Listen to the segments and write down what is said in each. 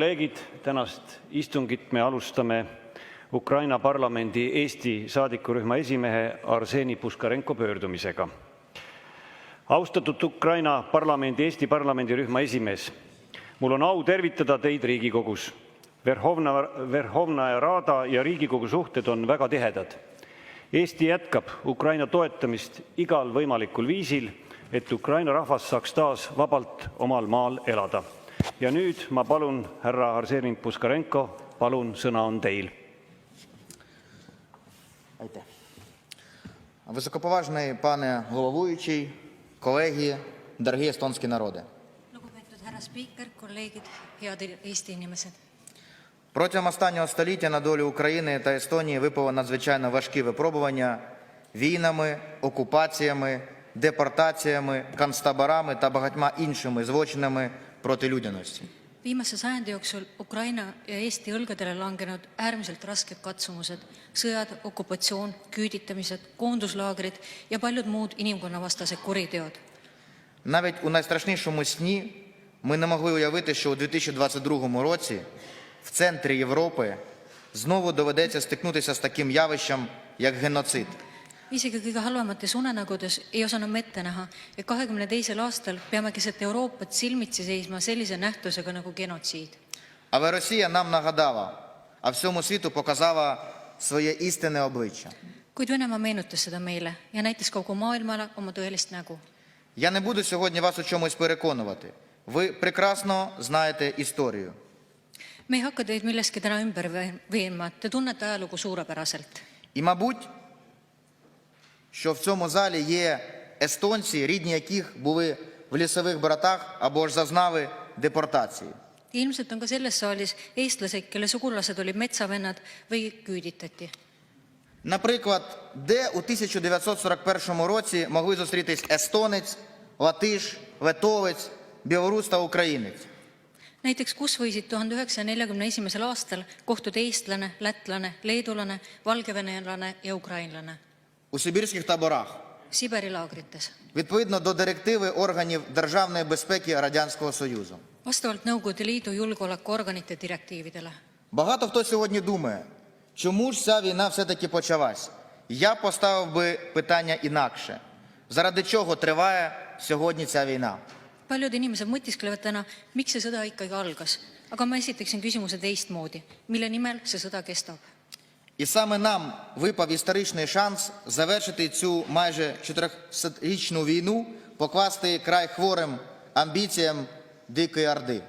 kolleegid, tänast istungit me alustame Ukraina parlamendi Eesti saadikurühma esimehe Arseni Puškarenko pöördumisega. Austatud Ukraina parlamendi Eesti parlamendirühma esimees, mul on au tervitada teid Riigikogus. Verhovna, Verhovna Rada ja Riigikogu suhted on väga tihedad. Eesti jätkab Ukraina toetamist igal võimalikul viisil, et Ukraina rahvas saaks taas vabalt omal maal elada. Ja nüüd ma palun, härra Arseni Puškarenko, palun, sõna on teil. Aitäh. Високоповажний пане головуючий, колеги, дорогі естонські народи. lugupeetud härra spiiker, kolleegid, head Eesti inimesed. Протягом останнього століття на долю України та Естонії випало надзвичайно важкі випробування війнами, окупаціями, депортаціями, концтаборами та багатьма іншими злочинами проти людяності. viimase sajandi jooksul Ukraina ja Eesti õlgadele langenud äärmiselt rasked katsumused, sõjad, okupatsioon, küüditamised, koonduslaagrid ja paljud muud inimkonnavastased kuriteod. Навіть у найстрашнішому сні ми не могли уявити, що у 2022 році в центрі Європи знову доведеться стикнутися з таким явищем, як геноцид. isegi kõige halvemates unenägudes ei osanud me ette näha, et kahekümne teisel aastal peame keset Euroopat silmitsi seisma sellise nähtusega nagu genotsiid. Але Росія нам нагадала, а всьому світу показала своє істинне обличчя. kuid Venemaa meenutas seda meile ja näitas kogu maailmale oma tõelist nägu. Я не буду сьогодні вас у чомусь переконувати. Ви прекрасно знаєте історію. me ei hakka teid milleski täna ümber vee- veenma, te tunnete ajalugu suurepäraselt. І, мабуть, що в цьому залі є естонці, рідні яких були в лісових братах або ж зазнали депортації. Ilmselt on ka selles saalis eestlased, kelle sugulased olid metsavennad või küüditati. Наприклад, де у 1941 році могли зустрітись естонець, латиш, литовець, білорус та українець. näiteks kus võisid tuhande üheksasaja neljakümne esimesel aastal kohtuda eestlane, lätlane, leedulane, valgevenelane ja ukrainlane У Сибірських таборах Siberi відповідно до директиви органів державної безпеки Радянського Союзу. vastavalt Nõukogude Liidu julgeolekuorganite direktiividele. Багато хто сьогодні думає, чому ж ця війна все-таки почалась? Я поставив би питання інакше. Заради чого триває сьогодні ця війна? paljud inimesed mõtisklevad täna, miks see sõda ikkagi algas, aga ma esitaksin küsimuse teistmoodi, mille nimel see sõda kestab. І саме нам випав історичний шанс завершити цю майже 400-річну війну, покласти край хворим амбіціям Дикої Орди.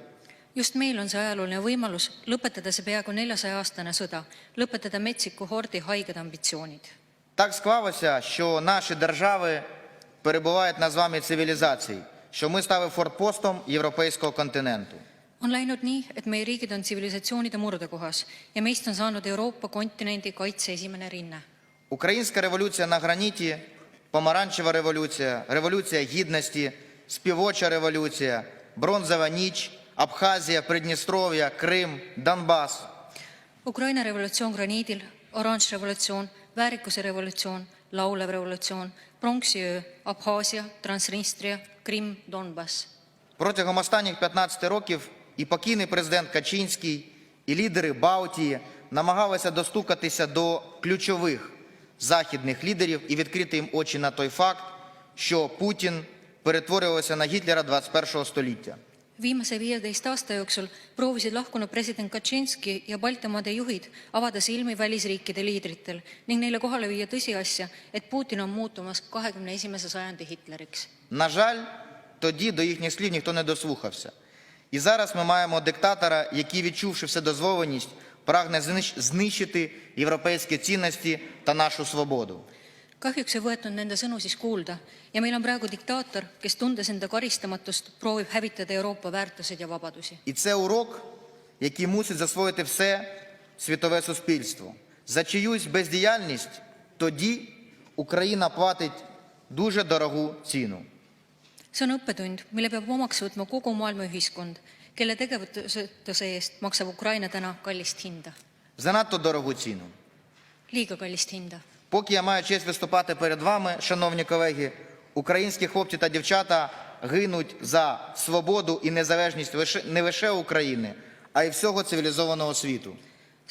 just meil on see ajalooline võimalus lõpetada see peaaegu neljasaja aastane sõda, lõpetada metsiku hordi haiged ambitsioonid. Так склалося, що наші держави перебувають на з вами цивілізації, що ми стали фортпостом європейського континенту. On läinud nii, et meie riigid on tsivilisatsioonide murdekohas ja meist on saanud Euroopa kontinendi kaitse esimene rinne. Українська революція на граніті, помаранчева революція, революція гідності, співоча революція, бронзова ніч, Абхазія, Придністров'я, Крим, Донбас. Ukraina revolutsioon graniidil, oranž revolutsioon, väärikuse revolutsioon, laulev revolutsioon, pronksiöö, Abhaasia, Transnistria, Krimm, Donbass. Протягом останніх 15 років і покійний президент Качинський, і лідери Балтії намагалися достукатися до ключових західних лідерів і відкрити їм очі на той факт, що Путін перетворювався на Гітлера 21 століття. viimase viieteist aasta jooksul proovisid lahkunud president Kaczynski ja Baltimaade juhid avada silmi välisriikide liidritel ning neile kohale viia tõsiasja, et Putin on muutumas kahekümne esimese sajandi Hitleriks. На жаль, тоді до їхніх слів ніхто не дослухався. І зараз ми маємо диктатора, який, відчувши вседозволеність, прагне знищити європейські цінності та нашу свободу. kahjuks ei võetud nende sõnu siis kuulda ja meil on praegu diktaator, kes tundes enda karistamatust, proovib hävitada Euroopa väärtused ja vabadusi. І це урок, який мусить засвоїти все світове суспільство. За чиюсь бездіяльність тоді Україна платить дуже дорогу ціну. See on õppetund, mille peab omaks võtma kogu maailma ühiskond, kelle tegevuse eest maksab Ukraina täna kallist hinda, Занадто дорогу ціну. liiga kallist hinda. Поки я маю честь виступати перед вами, шановні колеги, українські хлопці та дівчата гинуть за свободу і незалежність не лише України, а й всього цивілізованого світу.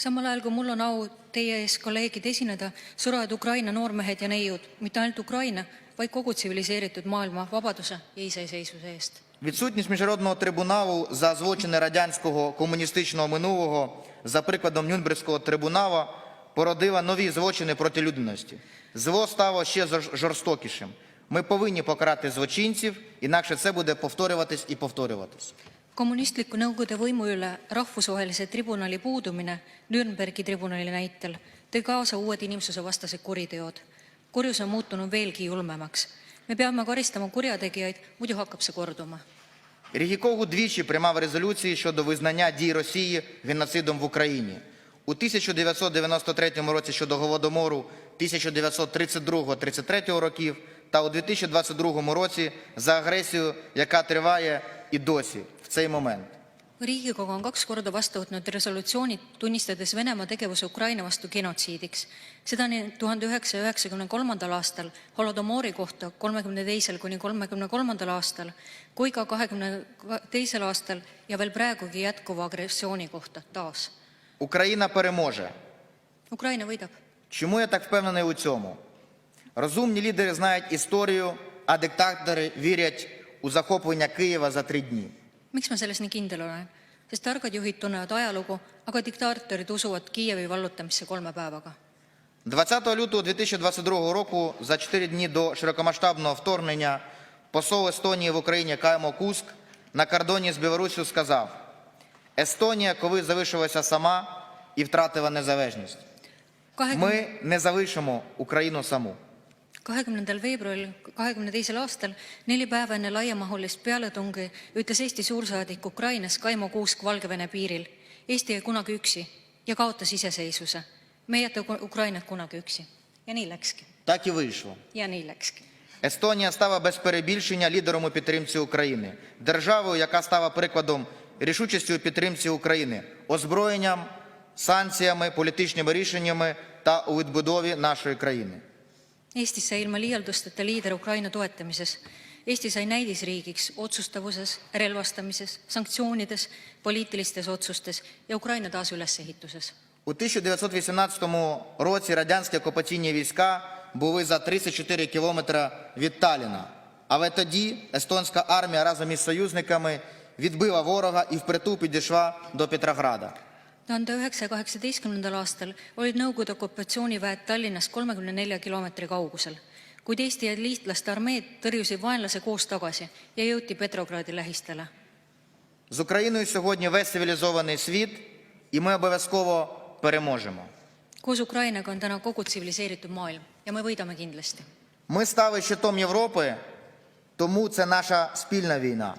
Samal ajal kui mul on au teie ees kolleegid esineda, surevad Ukraina noormehed ja neiud mitte ainult Ukraina, vaid kogu tsiviliseeritud maailma vabaduse ja iseseisvuse eest. Відсутність міжнародного трибуналу за злочини радянського комуністичного минулого за прикладом Нюрнберзького трибуналу породила нові злочини проти людяності. Зло стало ще жорстокішим. Ми повинні покарати злочинців, інакше це буде повторюватись і повторюватись. Kommunistliku Nõukogude võimu üle rahvusvahelise tribunali puudumine Nürnbergi tribunali näitel tõi kaasa uued inimsusevastased kuriteod. kurjus on muutunud veelgi julmemaks. me peame karistama kurjategijaid, muidu hakkab see korduma. Рігікогу двічі приймав резолюції щодо визнання дій Росії геноцидом в Україні. У 1993 році щодо Голодомору 1932-33 років та у 2022 році за агресію, яка триває і досі цей момент. riigikogu on kaks korda vastu võtnud resolutsioonid, tunnistades Venemaa tegevuse Ukraina vastu genotsiidiks. seda nii tuhande üheksasaja üheksakümne kolmandal aastal Holodomori kohta kolmekümne teisel kuni kolmekümne kolmandal aastal kui ka kahekümne teisel aastal ja veel praegugi jätkuva agressiooni kohta taas. Україна переможе. Ukraina võidab. Чому я так впевнений у цьому? Розумні лідери знають історію, а диктатори вірять у захоплення Києва за три дні. Miks ma selles nii kindel olen? sest targad juhid tunnevad ajalugu, aga diktaatorid usuvad Kiievi vallutamisse kolme päevaga. 20 лютого 2022 року, за 4 дні до широкомасштабного вторгнення, посол Естонії в Україні Каймо Куск на кордоні з Білоруссю сказав: Естонія, коли залишилася сама і втратила незалежність. Ми не залишимо Україну саму. kahekümnendal veebruaril kahekümne teisel aastal, neli päeva enne laiamahulist pealetungi, ütles Eesti suursaadik Ukrainas Kaimo Kuusk Valgevene piiril. Eesti jäi kunagi üksi ja kaotas iseseisvuse. me ei jäta Ku- Ukrainat kunagi üksi. ja nii läkski. Так і вийшло. ja nii läkski. Естонія стала без перебільшення лідером у підтримці України, державою, яка стала прикладом рішучості у підтримці України, озброєнням, санкціями, політичними рішеннями та у відбудові нашої країни. Eestis sai ilma liialdusteta liider Ukraina toetamises. Eesti sai näidisriigiks otsustavuses, relvastamises, sanktsioonides, poliitilistes otsustes ja Ukraina taasülesehituses. У 1918 році радянські окупаційні війська були за 34 кілометри від Таліна. Але тоді естонська армія разом із союзниками відбила ворога і впритул підійшла до Петрограда. 1918. aastal olid Nõukogude okupatsiooniväed Tallinnast 34 kilomeetri kaugusel, kuid Eesti ja liitlaste armeed tõrjusid vaenlase koos tagasi ja jõuti Petrogradi lähistele. З Україною сьогодні весь цивілізований світ, і ми обов'язково переможемо. koos Ukrainaga on täna kogu tsiviliseeritud maailm ja me võidame kindlasti. Ми стали щитом Європи, тому це наша спільна війна.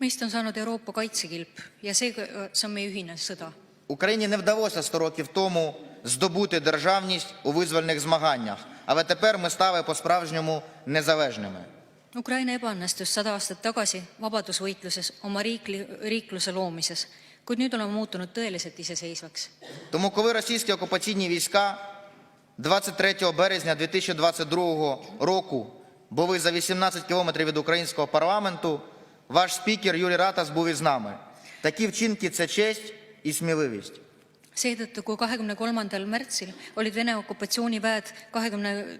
meist on saanud Euroopa kaitsekilp ja seega see on meie ühine sõda. Україні не вдалося 100 років тому здобути державність у визвольних змаганнях, але тепер ми стали по-справжньому незалежними. Ukraina ebaõnnestus sada aastat tagasi vabadusvõitluses oma riikli, riikluse loomises, kuid nüüd oleme muutunud tõeliselt iseseisvaks. Тому, коли російські окупаційні війська 23 березня 2022 року були за 18 кілометрів від українського парламенту, ваш спікер Юрій Ратас був із нами. Такі вчинки це честь і сміливість. seetõttu, kui kahekümne kolmandal märtsil olid Vene okupatsiooniväed kahekümne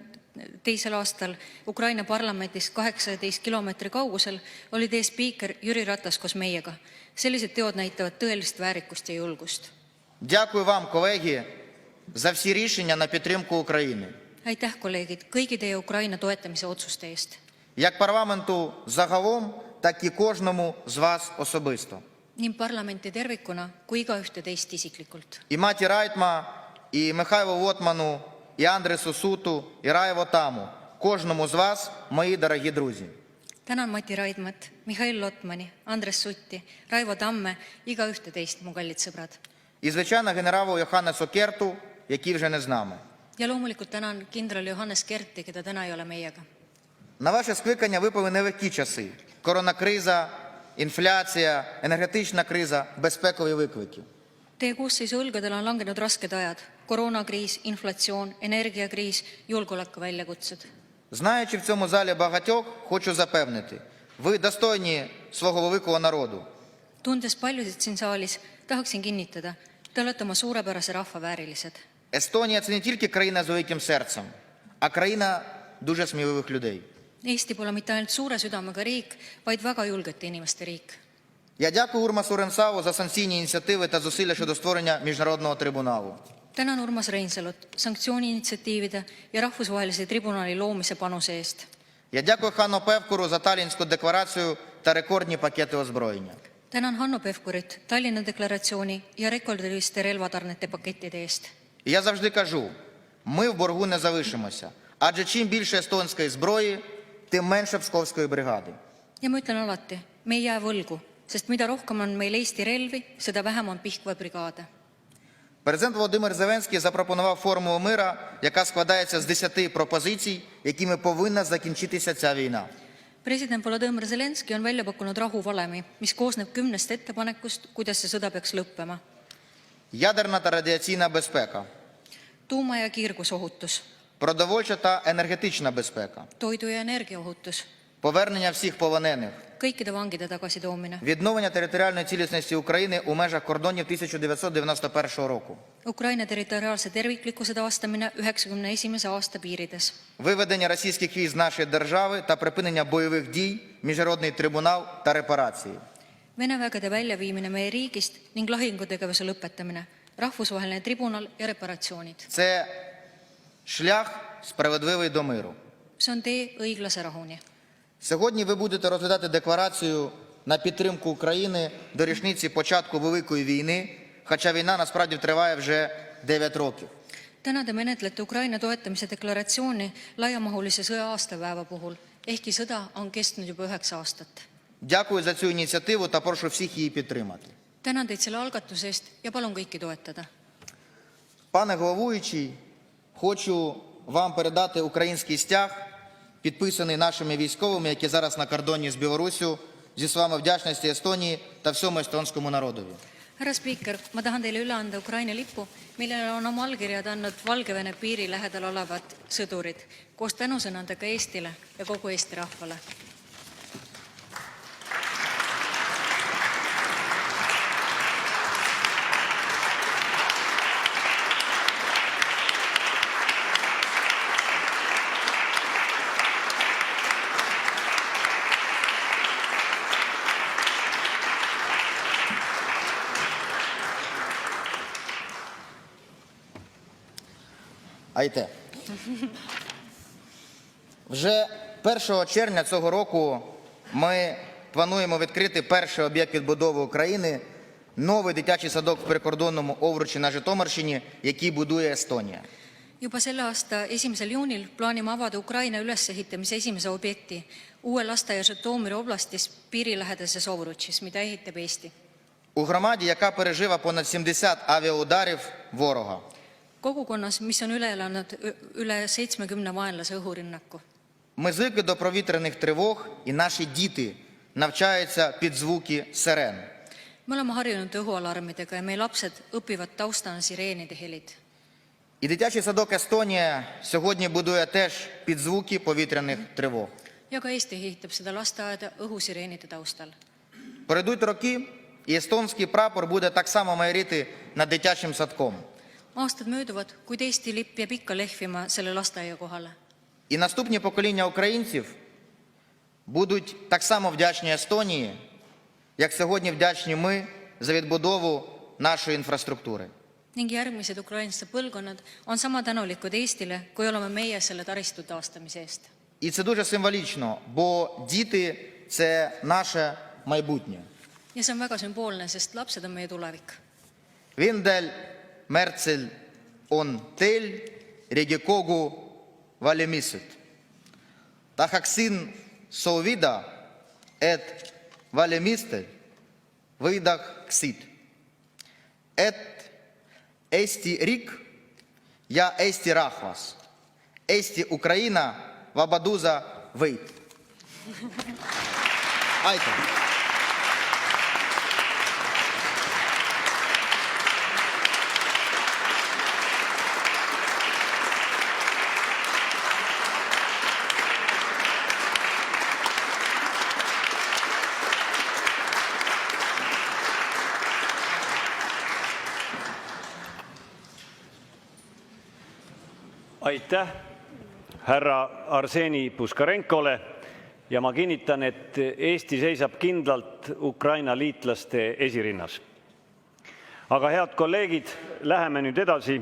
teisel aastal Ukraina parlamendist kaheksateist kilomeetri kaugusel, oli teie spiiker Jüri Ratas koos meiega. sellised teod näitavad tõelist väärikust ja julgust. Aitäh, kolleegid, kõigi teie Ukraina toetamise otsuste eest. Як парламенту загалом, так і кожному з вас особисто. Nii parlamenti tervikuna kui igaühte teist isiklikult. І Маті Райтма, і Михайлу Лотману, і Андресу Суту, і Раєво Таму. Кожному з вас, мої дорогі друзі. tänan Mati Raidmat, Mihhail Lotmani, Andres Sutti, Raivo Tamme, igaühte teist, mu kallid sõbrad. І, звичайно, генералу Йоханнесу Керту, який вже не з нами. ja loomulikult tänan kindral Johannes Kerti, keda täna ei ole meiega. На ваше скликання випали нелегкі часи: коронакриза, інфляція, енергетична криза, безпекові виклики. Teie koosseisu õlgadele on langenud rasked ajad, koroonakriis, inflatsioon, energiakriis, julgeolekuväljakutsed. Знаючи в цьому залі багатьох, хочу запевнити, ви достойні свого великого народу. tundes paljusid siin saalis, tahaksin kinnitada, te olete oma suurepärase rahva väärilised. Естонія це не тільки країна з великим серцем, а країна дуже сміливих людей. Eesti pole mitte ainult suure südamega riik, vaid väga julgete inimeste riik. Я дякую Урмасу Ренсаву за санкційні ініціативи та зусилля щодо створення міжнародного трибуналу. tänan Urmas Reinsalut sanktsiooniinitsiatiivide ja rahvusvahelise tribunali loomise panuse eest. Я дякую Хану Певкуру за Талінську декларацію та рекордні пакети озброєння. tänan Hanno Pevkurit Tallinna deklaratsiooni ja rekordiliste relvatarnete pakettide eest. І я завжди кажу: ми в боргу не залишимося. Адже чим більше естонської зброї, тим менше псковської бригади. ja ma ütlen alati, me ei jää võlgu, sest mida rohkem on meil Eesti relvi, seda vähem on Pihkva brigaade. Президент Володимир Зеленський запропонував формулу мира, яка складається з 10 пропозицій, якими повинна закінчитися ця війна. president Volodõmõr Zelenskõi on välja pakkunud rahuvalemi, mis koosneb kümnest ettepanekust, kuidas see sõda peaks lõppema. Ядерна та радіаційна безпека, tuuma- ja kiirgusohutus, продовольча та енергетична безпека, toidu- ja energiaohutus, повернення всіх полонених, kõikide vangide tagasitoomine, відновлення територіальної цілісності України у межах кордонів 1991 року, Ukraina territoriaalse terviklikkuse taastamine üheksakümne esimese aasta piirides, виведення російських військ з нашої держави та припинення бойових дій, міжнародний трибунал та репарації. Vene vägede väljaviimine meie riigist ning lahingutegevuse lõpetamine, rahvusvaheline tribunal ja reparatsioonid. Це шлях справедливий до миру. Сьогодні ви будете розглядати декларацію на підтримку України до річниці початку Великої війни, хоча війна насправді триває вже 9 років. täna te menetlete Ukraina toetamise deklaratsiooni laiamahulise sõja aastapäeva puhul, ehkki sõda on kestnud juba üheksa aastat. Дякую за цю ініціативу та прошу всіх її підтримати. tänan teid selle algatuse eest ja palun kõiki toetada. Пане головуючий, хочу вам передати український стяг, підписаний нашими військовими, які зараз на кордоні з Білоруссю, зі словами вдячності Естонії та всьому естонському народові. härra spiiker, ma tahan teile üle anda Ukraina lipu, millele on oma allkirjad andnud Valgevene piiri lähedal olevad sõdurid koos tänusõnadega Eestile ja kogu Eesti rahvale. Айте. Вже 1 червня цього року ми плануємо відкрити перший об'єкт відбудови України новий дитячий садок в прикордонному Овручі на Житомирщині, який будує Естонія. juba selle aasta esimesel juunil plaanime avada Ukraina ülesehitamise esimese objekti, uue lasteaia Žõtomõri oblastis piirilähedases Ovrutšis, mida ehitab Eesti. У громаді, яка пережила понад 70 авіаударів ворога. Kogukonnas, mis on üle elanud üle seitsmekümne vaenlase õhurünnaku. Ми звикли до провітряних тривог, і наші діти навчаються під звуки сирен. me oleme harjunud õhualarmidega ja meie lapsed õpivad taustana sireenide helid. І дитячий садок Естонія сьогодні будує теж під звуки повітряних тривог. ja ka Eesti ehitab seda lasteaeda õhusireenide taustal. Пройдуть роки, і естонський прапор буде так само майоріти над дитячим садком. Aastad mööduvad, kuid Eesti lipp jääb ikka lehvima selle lasteaia kohale. І наступні покоління українців будуть так само вдячні Естонії, як сьогодні вдячні ми за відбудову нашої інфраструктури. ning järgmised ukrainlaste põlvkonnad on sama tänulikud Eestile, kui oleme meie selle taristu taastamise eest. І це дуже символічно, бо діти це наше майбутнє. ja see on väga sümboolne, sest lapsed on meie tulevik. Віндель Мерцель он тель Рігікогу Валімісит. Тахаксин Совіда ет Валімістель видах ксит. Ет Ести рік я Ести Рахвас. Ести Україна Вабадуза Вийт. Aitäh härra Arseni Puškarenkole! Ma kinnitan, et Eesti seisab kindlalt Ukraina liitlaste esirinnas. Aga, head kolleegid, läheme nüüd edasi